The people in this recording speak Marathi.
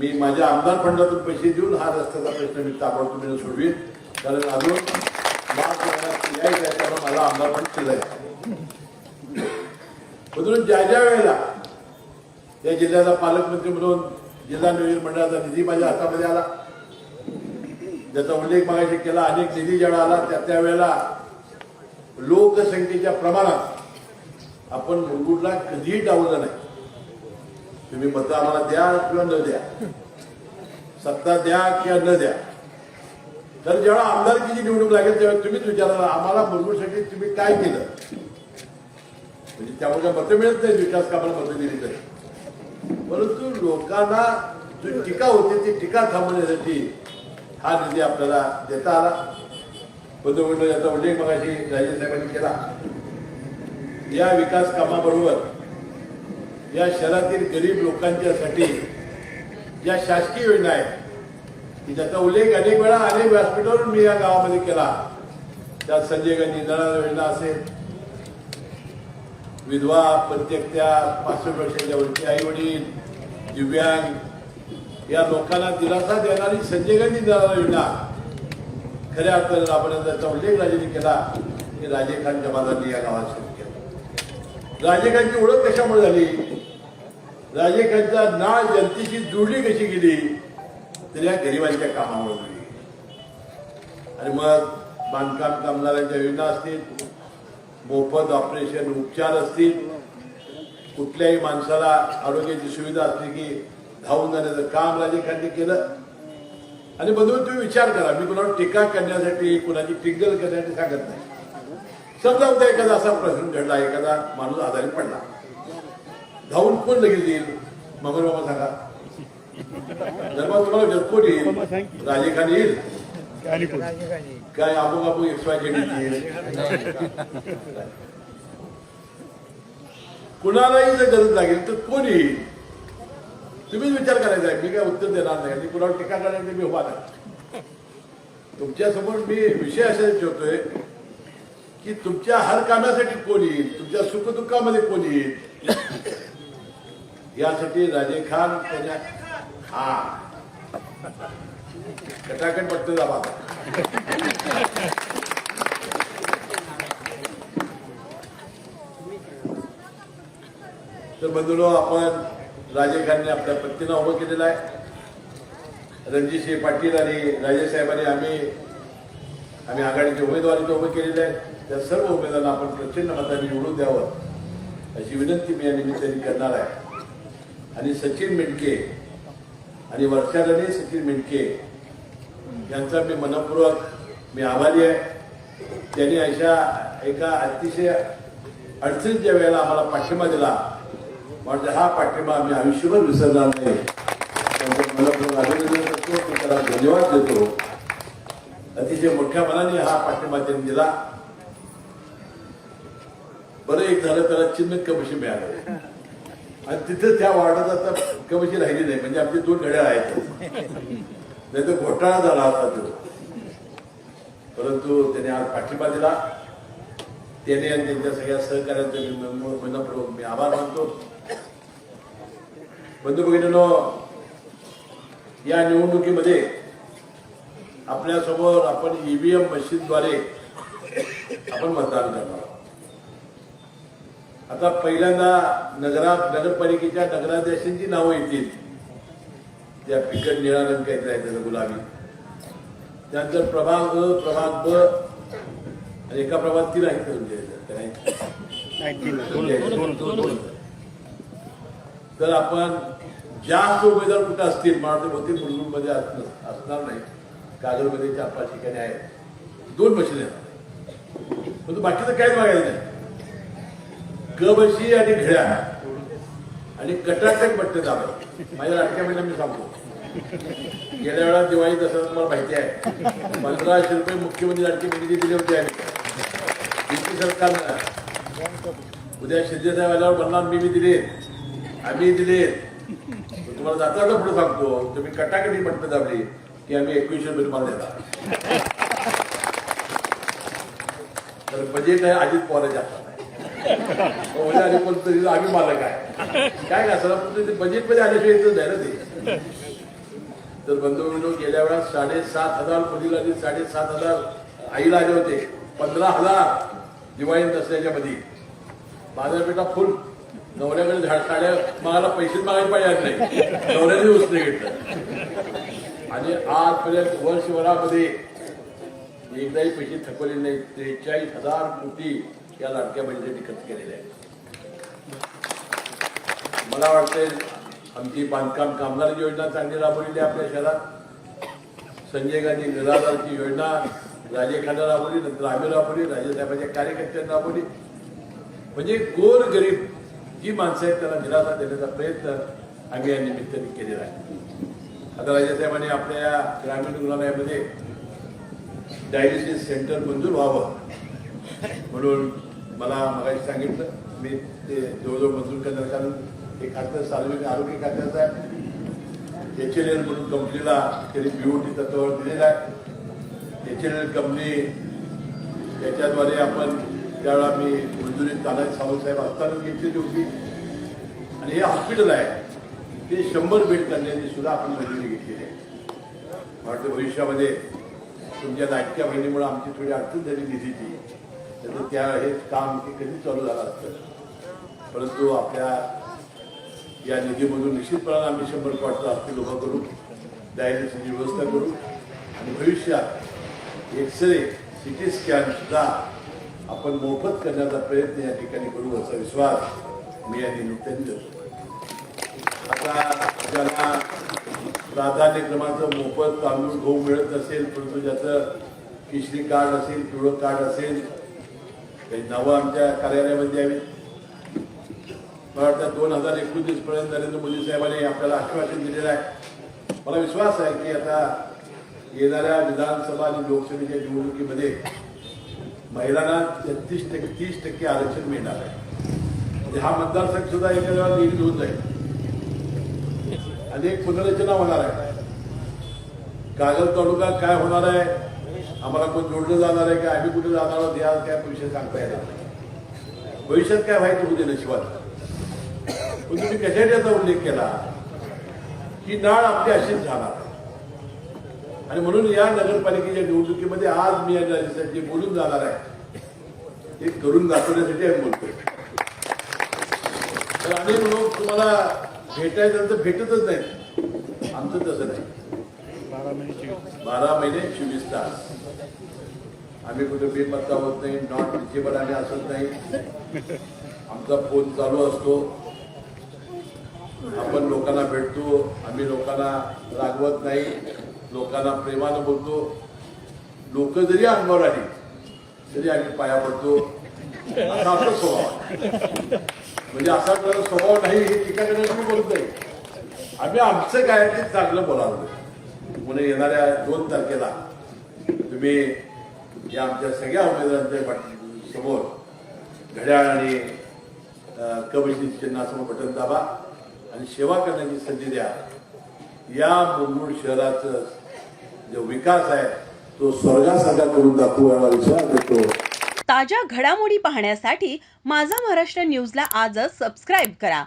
मी माझ्या आमदार फंडातून पैसे देऊन हा रस्त्याचा प्रश्न मी ताबडतोबीने सोडवीन कारण अजून त्यामुळे मला आमदार फंड केलाय. म्हणून ज्या ज्या वेळेला या जिल्ह्याचा पालकमंत्री म्हणून जिल्हा नियोजन मंडळाचा निधी माझ्या हातामध्ये आला ज्याचा उल्लेख मागाशी केला अनेक निधी ज्याला आला त्या त्या वेळेला लोकसंख्येच्या प्रमाणात आपण मुलगुडला कधीही डावलं नाही. तुम्ही मतं आम्हाला द्या किंवा न द्या. सत्ता द्या किंवा न द्या. तर जेव्हा आमदारकीची निवडणूक लागेल तेव्हा तुम्हीच विचारा आम्हाला मुलगुडसाठी तुम्ही काय केलं? म्हणजे त्यामुळे मतं मिळत नाही विकास कामाला मतं दिली तरी. परंतु लोकांना जी टीका होती ती टीका थांबवण्यासाठी हा निधी आपल्याला देता आला. पंतप्रधान याचा उल्लेख मगाशी राजे साहेबांनी केला. या विकास कामाबरोबर या शहरातील गरीब लोकांच्यासाठी ज्या शासकीय योजना आहेत की ज्याचा उल्लेख अनेक वेळा अनेक व्यासपीठावर मी या गावामध्ये केला. त्यात संजय गांधी नळा योजना असेल. विधवा प्रत्येकत्या पाचशे वर्षाच्या वरची आई वडील दिव्यांग या लोकांना दिलासा देणारी संजय गांधी नळा योजना. खऱ्या अर्थाने आपण त्याचा उल्लेख राजेने केला की राजे खान जमादांनी या गावात सुरू केला. राजे खानची ओळख कशामुळे झाली? राजे नाळ जनतेशी जोडली कशी गेली? तर या गरिबांच्या कामामुळे आणि मग बांधकाम कामगारांच्या योजना असतील मोफत ऑपरेशन उपचार असतील कुठल्याही माणसाला आरोग्याची सुविधा असली की धावून जाण्याचं काम राजे केलं. आणि बदलून तुम्ही विचार करा मी कुणावर टीका करण्यासाठी कुणाची टिंगल करण्यासाठी सांगत नाही. समजा होता एखादा असा प्रश्न घडला एखादा माणूस आजारी पडला. धावून कोण लगेच येईल मगर बाबा सांगा जर मग तुम्हाला कोण येईल राजे खान येईल काय अमुक अमुक एक्स वाय झेड येईल कुणालाही जर गरज लागेल तर कोण येईल तुम्हीच विचार करायचा आहे मी काय उत्तर देणार नाही आणि कुणावर टीका करण्यासाठी मी उभा नाही तुमच्यासमोर मी विषय असा ठेवतोय की तुमच्या हर कामासाठी कोण येईल तुमच्या सुखदुःखामध्ये कोण येईल यासाठी राजे खान त्याच्या हा. कटाकट पटतो दाबा तर बंधुलो आपण राजे खानने आपल्या पत्नीला उभं केलेलं आहे. रणजितसिंह पाटील आणि राजेसाहेबांनी आम्ही आम्ही आघाडीचे उमेदवारीचे उभे केलेले आहेत त्या सर्व उमेदवारांना आपण प्रचंड मताने निवडून द्यावं अशी विनंती मी या निमित्ताने करणार आहे. आणि सचिन मेंडके आणि वर्षाराने सचिन मेंडके यांचा मी मनपूर्वक मी आभारी आहे. त्यांनी अशा एका अतिशय अडचणीच्या वेळेला आम्हाला पाठिंबा दिला म्हणजे हा पाठिंबा आम्ही आयुष्यभर विसरणार नाही. त्यांचं मनपूर्वक अभिनंदन करतो. मी त्याला धन्यवाद देतो. अतिशय मोठ्या मनाने हा पाठिंबा त्यांनी दिला. बरं एक झालं त्याला चिन्ह कमिशी मिळालं. आणि तिथं त्या वार्डात आता कमिशी राहिली नाही म्हणजे आमचे दोन घड्या आहेत. नाही तर घोटाळा झाला होता तो. परंतु त्याने आज पाठिंबा दिला. त्याने आणि त्यांच्या सगळ्या सहकार्यांचे मी आभार मानतो. बंधू भगिनीनो या निवडणुकीमध्ये आपल्यासमोर आपण ईव्हीएम मशीनद्वारे आपण मतदान करणार आता पहिल्यांदा नगरा नगरपालिकेच्या नगराध्यक्षांची नावं येतील. त्या फिकट निळा रंग काहीतरी आहे त्याचा गुलाबी. त्यानंतर प्रभाग अ प्रभाग ब आणि एका प्रभाग तीन आहेत तुमच्या? तर आपण जास्त उमेदवार कुठे असतील? मला बहुतेक मुलगुंमध्ये असणार नाही. कागलमध्ये चार पाच ठिकाणी आहेत. दोन मशीन आहेत. पण बाकीचं काहीच मागायचं नाही. गबशी बशी आणि घड्या आणि कटाटक बट्टे दाबा माझ्या लाटक्या महिन्यात मी सांगतो. गेल्या वेळा दिवाळी दसरा तुम्हाला माहिती आहे पंधराशे रुपये मुख्यमंत्री आणखी मी दिले होते आम्ही युती सरकारनं उद्या शिंदेसाहेब आल्यावर म्हणणार मी मी दिले आम्ही दिले. तुम्हाला जाता पुढे सांगतो तुम्ही कटाकटी बट्टे दाबली की आम्ही एकवीसशे रुपये तुम्हाला देणार. तर बजेट आहे अजित पवारांच्या हातात. म्हणजे आधी पण तरी आम्ही मालक आहे काय का सर ते बजेटमध्ये आल्याशिवाय येतच आहे ना ते तर बंधू गेल्या वेळा साडेसात हजार मुलीला आणि साडेसात हजार आईला आले होते. पंधरा हजार दिवाळी दसऱ्याच्या मध्ये बाजारपेठा फुल. नवऱ्याकडे झाड साड्या मला पैसे मागायला पाहिजे नाही. नवऱ्याने उसने घेतलं. आणि आजपर्यंत वर्षभरामध्ये एकदाही पैसे थकवले नाही त्रेचाळीस हजार कोटी या लाडक्या बहिणीसाठी खर्च केलेले आहे. मला वाटते आमची बांधकाम कामगार योजना चांगली राबवलेली आहे आपल्या शहरात. संजय गांधी निराधारची योजना राजे खाना राबवली नंतर आम्ही राबवली राजेसाहेबांच्या कार्यकर्त्यांनी राबवली. म्हणजे गोर गरीब जी माणसं आहेत त्यांना निराधार देण्याचा प्रयत्न आम्ही या निमित्ताने केलेला आहे. आता राजेसाहेबांनी आपल्या या ग्रामीण रुग्णालयामध्ये डायलिसिस सेंटर मंजूर व्हावं म्हणून मला मगाशी सांगितलं मी ते जवळजवळ मंजूर करणार कारण हे खातं सार्वजनिक आरोग्य खात्याचं आहे. एच एल एल म्हणून कंपनीला त्यांनी बीओटी तत्वावर दिलेलं आहे. एच एल एल कंपनी याच्याद्वारे आपण त्यावेळेला मी मंजुरी तानाजी सावंतसाहेब असताना घेतलेली होती. आणि हे हॉस्पिटल आहे. ते शंभर बेड करण्याची सुद्धा आपण मंजुरी घेतलेली आहे. वाटतं भविष्यामध्ये तुमच्या नाटक्या बहिणीमुळे आमची थोडी अडचण झाली निधीची. त्याचं त्या हे काम ते कधी चालू झालं असतं? परंतु आपल्या या निधीमधून निश्चितपणाने आम्ही शंभर कोटीचा हॉस्पिटल उभं करू डायलिसिसची व्यवस्था करू आणि भविष्यात एक्सरे सिटी टी स्कॅनसुद्धा आपण मोफत करण्याचा प्रयत्न या ठिकाणी करू असा विश्वास मी या निमित्ताने देतो. आता ज्यांना प्राधान्यक्रमाचं मोफत तांदूळ गहू मिळत असेल परंतु ज्याचं किशरी कार्ड असेल पिवळं कार्ड असेल काही नावं आमच्या कार्यालयामध्ये द्यावी मला वाटतं दोन हजार एकोणतीस पर्यंत नरेंद्र मोदी साहेबांनी आपल्याला आश्वासन दिलेलं आहे. मला विश्वास आहे की आता येणाऱ्या विधानसभा आणि लोकसभेच्या निवडणुकीमध्ये महिलांना तेहतीस टक्के तीस टक्के आरक्षण मिळणार आहे. म्हणजे हा मतदारसंघ सुद्धा एका वेळा निगडीत होऊन जाईल. अनेक पुनर्रचना होणार आहे. कागल तालुका काय होणार आहे? आम्हाला कोण जोडलं जाणार आहे का? आम्ही कुठे जाणार आहोत? या काय विषय सांगता येणार नाही. भविष्यात काय व्हायचं होते नशिबात? पण तुम्ही कशाने याचा उल्लेख केला? की नाळ आपली अशीच झाला आणि म्हणून या नगरपालिकेच्या निवडणुकीमध्ये आज मी या जे बोलून जाणार आहे ते करून दाखवण्यासाठी आम्ही बोलतोय. तर आणि लोक तुम्हाला भेटायचं तर भेटतच नाही. आमचं तसं नाही. बारा महिने चोवीस तास. आम्ही कुठे बेपत्ता होत नाही नॉट रिचेबल आम्ही असत नाही. आमचा फोन चालू असतो. आपण लोकांना भेटतो आम्ही लोकांना रागवत नाही लोकांना प्रेमानं बोलतो. लोक जरी अंगावर आली तरी आम्ही पाया पडतो. असा आपला स्वभाव म्हणजे असा आपल्याला स्वभाव नाही हे एकाकडे बोलत नाही. आम्ही आमचं काय ते चांगलं बोलावलं. पुणे येणाऱ्या दोन तारखेला तुम्ही या आमच्या सगळ्या उमेदवारांच्या समोर घड्याळ आणि कबड्डी चिन्हासमोर बटन दाबा आणि सेवा करण्याची संधी द्या. या मुरगुड शहराचं जो विकास आहे तो स्वर्गासारखा करून दाखवू याला विश्वास देतो. ताज्या घडामोडी पाहण्यासाठी माझा महाराष्ट्र न्यूजला आजच सबस्क्राईब करा.